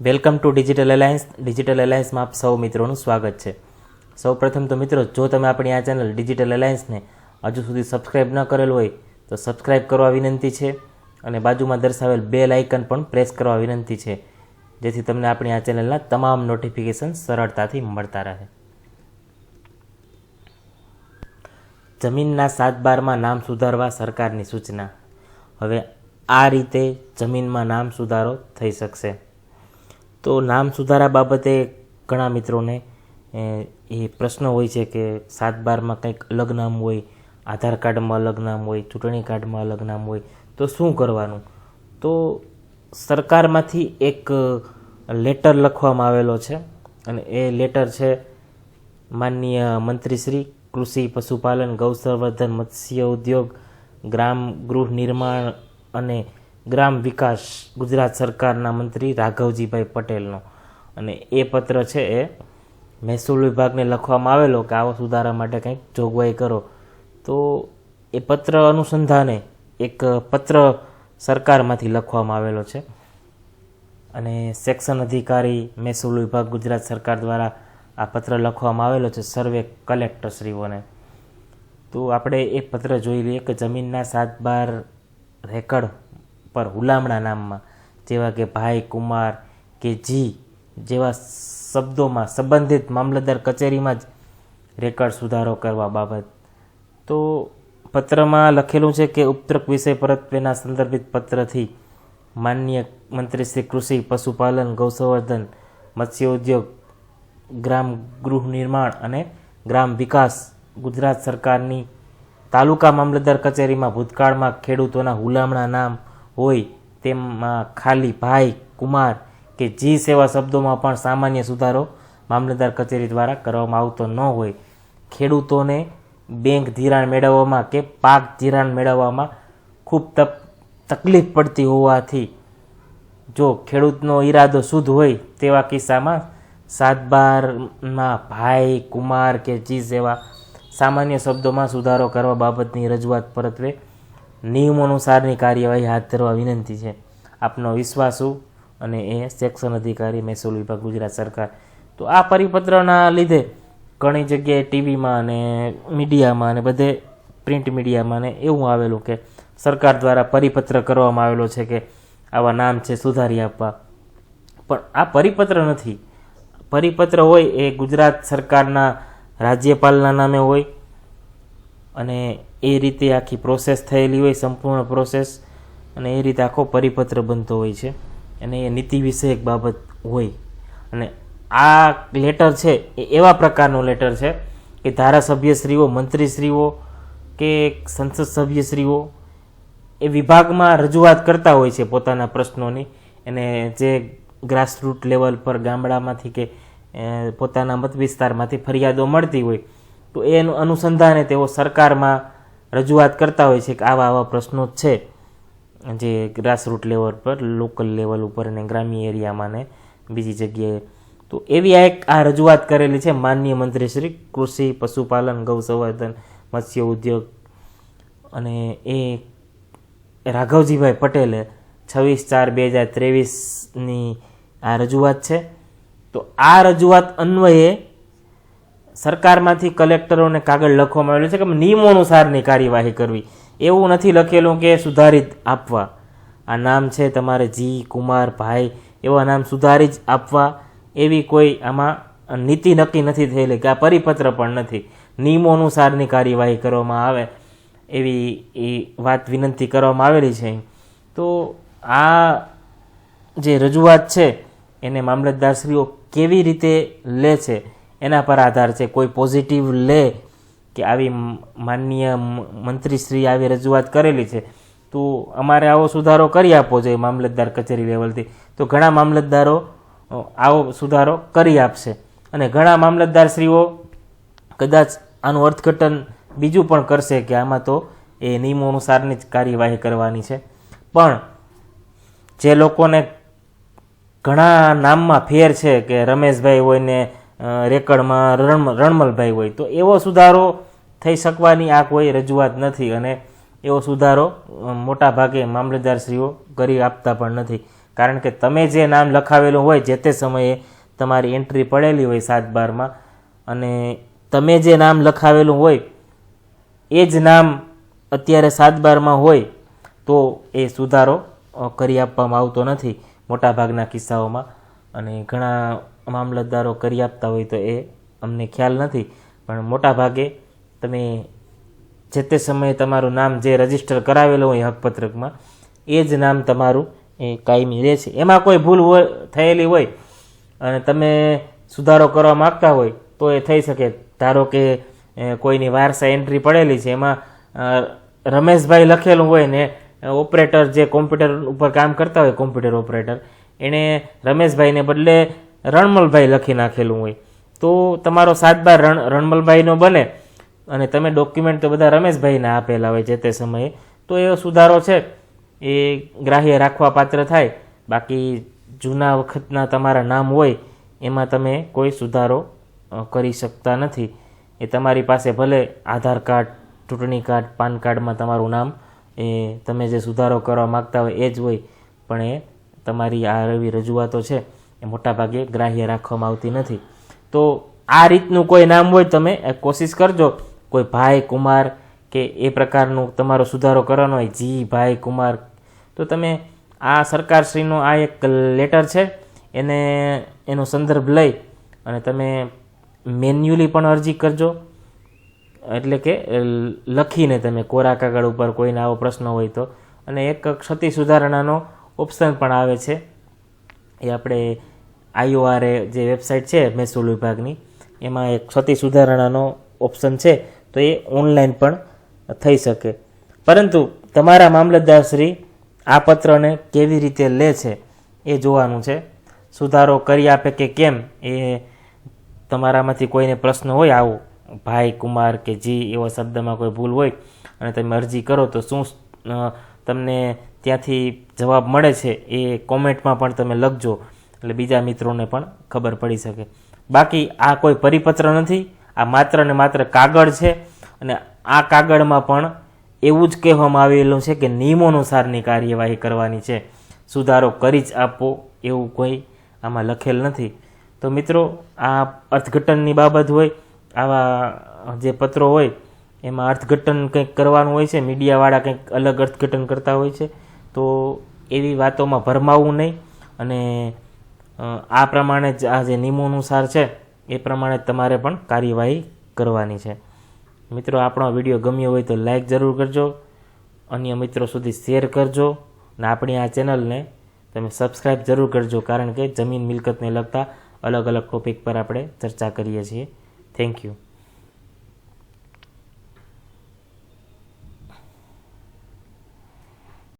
Welcome to digital alliance. Digital એલાયન્સમાં આપ સૌ મિત્રોનું સ્વાગત છે. સૌ પ્રથમ તો મિત્રો, જો તમે આપણી આ ચેનલ ડિજિટલ એલાયન્સને હજુ સુધી સબસ્ક્રાઇબ ન કરેલ હોય, તો સબસ્ક્રાઇબ કરવા વિનંતી છે અને બાજુમાં દર્શાવેલ બે લાઇકન પણ પ્રેસ કરવા વિનંતી છે, જેથી તમને આપણી આ ચેનલના તમામ નોટિફિકેશન સરળતાથી મળતા રહે. જમીનના સાત બારમાં નામ સુધારવા સરકારની સૂચના. હવે આ રીતે જમીનમાં નામ સુધારો થઈ શકશે. તો નામ સુધારા બાબતે ઘણા મિત્રોને, એ પ્રશ્ન હોય છે કે સાત બારમાં કંઈક અલગ નામ હોય, આધાર કાર્ડમાં અલગ નામ હોય, ચૂંટણી કાર્ડમાં અલગ નામ હોય, તો શું કરવાનું? તો સરકારમાંથી એક લેટર લખવામાં આવેલો છે અને એ લેટર છે, માનનીય મંત્રીશ્રી કૃષિ પશુપાલન ગૌસંવર્ધન મત્સ્ય ઉદ્યોગ, ગ્રામ ગૃહ નિર્માણ અને ગ્રામ વિકાસ ગુજરાત સરકારના મંત્રી રાઘવજીભાઈ પટેલનો. અને એ પત્ર છે એ મહેસૂલ વિભાગને લખવામાં આવેલો કે આવો સુધારા માટે કંઈક જોગવાઈ કરો. તો એ પત્ર અનુસંધાને એક પત્ર સરકારમાંથી લખવામાં આવેલો છે. અને સેક્શન અધિકારી મહેસૂલ વિભાગ ગુજરાત સરકાર દ્વારા આ પત્ર લખવામાં આવેલો છે સર્વે કલેક્ટરશ્રીઓને. તો આપણે એ પત્ર જોઈ લઈએ કે જમીનના સાત બાર રેકર્ડ પર હુલામણા નામમાં, જેવા કે ભાઈ, કુમાર કે જી, જેવા શબ્દોમાં સંબંધિત મામલતદાર કચેરીમાં જ રેકર્ડ સુધારો કરવા બાબત. તો પત્રમાં લખેલું છે કે ઉપરોક્ત વિષય પરત્વેના સંદર્ભિત પત્રથી માનનીય મંત્રી શ્રી કૃષિ, પશુપાલન, ગૌસંવર્ધન મત્સ્ય ઉદ્યોગ ગ્રામ ગૃહ નિર્માણ અને ગ્રામ વિકાસ ગુજરાત સરકારની તાલુકા મામલતદાર કચેરીમાં ભૂતકાળમાં ખેડૂતોના હુલામણા નામ હોય તેમાં ખાલી ભાઈ, કુમાર કે જી સેવા શબ્દોમાં પણ સામાન્ય સુધારો મામલતદાર કચેરી દ્વારા કરવામાં આવતો ન હોય. ખેડૂતોને બેંક ધિરાણ મેળવવામાં કે પાક ધિરાણ મેળવવામાં ખૂબ તક, તકલીફ પડતી હોવાથી જો ખેડૂતનો ઈરાદો શુદ્ધ હોય તેવા કિસ્સામાં સાતબારમાં ભાઈ, કુમાર કે જી જેવા સામાન્ય શબ્દોમાં સુધારો કરવા બાબતની રજૂઆત પરત્વે નિયમોનુસારની કાર્યવાહી હાથ ધરવા વિનંતી છે. આપનો વિશ્વાસુ અને એ સેક્શન અધિકારી મહેસૂલ વિભાગ, ગુજરાત સરકાર. તો આ પરિપત્રના લીધે ઘણી જગ્યાએ ટીવીમાં અને મીડિયામાં અને બધે પ્રિન્ટ મીડિયામાં ને એવું આવેલું કે સરકાર દ્વારા પરિપત્ર કરવામાં આવેલો છે કે આવા નામ છે સુધારી આપવા. પણ આ પરિપત્ર નથી. પરિપત્ર હોય એ ગુજરાત સરકારના રાજ્યપાલના નામે હોય અને એ રીતે આખી પ્રોસેસ થયેલી હોય, સંપૂર્ણ પ્રોસેસ અને એ રીતે આખો પરિપત્ર બનતો હોય છે. અને એ નીતિ વિષયક બાબત હોય. અને આ લેટર છે, એ એવા પ્રકારનો લેટર છે કે ધારાસભ્યશ્રીઓ, મંત્રીશ્રીઓ કે સંસદ સભ્યશ્રીઓ એ વિભાગમાં રજૂઆત કરતા હોય છે પોતાના પ્રશ્નોની. અને જે ગ્રાસરૂટ લેવલ પર ગામડામાંથી કે પોતાના મત વિસ્તારમાંથી ફરિયાદો મળતી હોય, તો એનું અનુસંધાને તેઓ સરકારમાં રજૂઆત કરતા હોય છે કે આવા આવા પ્રશ્નો જ છે. જે ગ્રાસરૂટ લેવલ પર લોકલ લેવલ ઉપર અને ગ્રામ્ય એરિયામાં ને બીજી જગ્યાએ. તો એવી આ એક આ રજૂઆત કરેલી છે માનનીય મંત્રી શ્રી કૃષિ, પશુપાલન, ગૌસંવર્ધન, મત્સ્ય ઉદ્યોગ અને એ રાઘવજીભાઈ પટેલે છવ્વીસ ચાર બે હજાર ત્રેવીસની આ રજૂઆત છે. તો આ રજૂઆત અન્વયે સરકારમાંથી કલેક્ટરોને કાગળ લખવામાં આવેલું છે કે નિયમો અનુસારની કાર્યવાહી કરવી. એવું નથી લખેલું કે સુધારિત આપવા. આ નામ છે તમારે જી, કુમાર, ભાઈ, એવા નામ સુધારી જ આપવા. એવી કોઈ આમાં નીતિ નક્કી નથી થયેલી કે આ પરિપત્ર પણ નથી. નિયમો અનુસારની કાર્યવાહી કરવામાં આવે એવી એ વાત વિનંતી કરવામાં આવેલી છે. તો આ જે રજૂઆત છે એને મામલતદારશ્રીઓ કેવી રીતે લે છે? એના પર આધાર છે. કોઈ પોઝિટિવ લે કે આવી માનનીય મંત્રીશ્રી આવી રજૂઆત કરેલી છે, તો અમારે આવો સુધારો કરી આપવો જોઈએ મામલતદાર કચેરી લેવલથી. તો ઘણા મામલતદારો આવો સુધારો કરી આપશે. અને ઘણા મામલતદારશ્રીઓ કદાચ આનું અર્થઘટન બીજું પણ કરશે કે આમાં તો એ નિયમો અનુસારની જ કાર્યવાહી કરવાની છે. પણ જે લોકોને ઘણા નામમાં ફેર છે કે રમેશભાઈ હોય ને રેકર્ડમાં રણ રણમલભાઈ હોય. તો એવો સુધારો થઈ શકવાની આ કોઈ રજૂઆત નથી અને એવો સુધારો મોટાભાગે મોટા ભાગે મામલતદારશ્રીઓ કરી આપતા પણ નથી. કારણ કે તમે જે નામ લખાવેલું હોય જે તે સમયે તમારી એન્ટ્રી પડેલી હોય સાત બારમાં અને તમે જે નામ લખાવેલું હોય, એ જ નામ અત્યારે સાત બારમાં હોય, તો એ સુધારો કરી આપવામાં આવતો નથી મોટાભાગના કિસ્સાઓમાં. અને ઘણા મામલતદારો કરી આપતા હોય તો એ અમને ખ્યાલ નથી. પણ મોટા ભાગે તમે જે તે સમયે તમારું નામ જે રજિસ્ટર કરાવેલું હોય હકપત્રકમાં, એ જ નામ તમારું એ કાયમી રહે છે. એમાં કોઈ ભૂલ હોય, થયેલી હોય અને તમે સુધારો કરવા માગતા હોય તો એ થઈ શકે. ધારો કે કોઈની વારસા એન્ટ્રી પડેલી છે, એમાં રમેશભાઈ લખેલું હોય ને ઓપરેટર જે કોમ્પ્યુટર ઉપર કામ કરતા હોય, કોમ્પ્યુટર ઓપરેટર, એણે રમેશભાઈને બદલે રણમલભાઈ લખી નાખેલું હોય. તો તમારો સાત બાર રણ, રણમલભાઈનો બને અને તમે ડોક્યુમેન્ટ તો બધા રમેશભાઈને આપેલા હોય જે તે સમયે. તો એ સુધારો છે. એ ગ્રાહ્ય રાખવા પાત્ર થાય. બાકી જૂના વખતના તમારા નામ હોય, એમાં તમે કોઈ સુધારો કરી શકતા નથી. એ તમારી પાસે ભલે આધાર કાર્ડ, ચૂંટણી કાર્ડ, પાન કાર્ડમાં તમારું નામ, એ તમે જે સુધારો કરવા માગતા હોય એ જ હોય, પણ એ તમારી આ રવી રજૂઆતો છે. એ મોટાભાગે ગ્રાહ્ય રાખવામાં આવતી નથી. તો આ રીતનું કોઈ નામ હોય તમે કોશિશ કરજો. કોઈ ભાઈ, કુમાર કે એ પ્રકારનું તમારો સુધારો કરવાનો હોય, જી, ભાઈ, કુમાર. તો તમે આ સરકારશ્રીનો આ એક લેટર છે, એને, એનો સંદર્ભ લઈ અને તમે મેન્યુઅલી પણ અરજી કરજો. એટલે કે લખીને તમે કોરા કાગળ ઉપર કોઈને આવો પ્રશ્ન હોય તો. અને એક ક્ષતિ સુધારણાનો ઓપ્શન પણ આવે છે. એ આપણે આઈઓઆરએ જે વેબસાઇટ છે મહેસૂલ વિભાગની, એમાં એક ક્ષતિ સુધારણાનો ઓપ્શન છે, તો એ ઓનલાઈન પણ થઈ શકે. પરંતુ તમારા મામલતદારશ્રી આ પત્રને કેવી રીતે લે છે એ જોવાનું છે. સુધારો કરી આપે કે કેમ એ તમારામાંથી કોઈને પ્રશ્ન હોય, આવો ભાઈ, કુમાર કે જી એવો શબ્દમાં કોઈ ભૂલ હોય અને તમે અરજી કરો તો શું તમને ત્યાંથી જવાબ મળે છે એ કોમેન્ટમાં પણ તમે લખજો. એટલે બીજા મિત્રોને પણ ખબર પડી શકે. બાકી આ કોઈ પરિપત્ર નથી, આ માત્ર ને માત્ર કાગળ છે અને આ કાગળમાં પણ એવું જ કહેવામાં આવેલું છે કે નિયમોનુસારની કાર્યવાહી કરવાની છે. સુધારો કરી જ આપવો એવું કોઈ આમાં લખેલ નથી. તો મિત્રો, આ અર્થઘટનની બાબત હોય, આવા જે પત્રો હોય, એમાં અર્થઘટન કંઈક કરવાનું હોય છે, મીડિયાવાળા કંઈક અલગ અર્થઘટન કરતા હોય છે, તો એવી વાતોમાં ભરમાવું નહીં અને આ પ્રમાણે જ આ જે નિયમોનુસાર છે, એ પ્રમાણે તમારે પણ કાર્યવાહી કરવાની છે. મિત્રો, આપણો વીડિયો ગમ્યો હોય તો લાઈક જરૂર કરજો, અન્ય મિત્રો સુધી શેર કરજો અને આપણી આ ચેનલને તમે સબસ્ક્રાઈબ જરૂર કરજો, કારણ કે જમીન મિલકતને લગતા અલગ અલગ ટોપિક પર આપણે ચર્ચા કરીએ છીએ. Thank you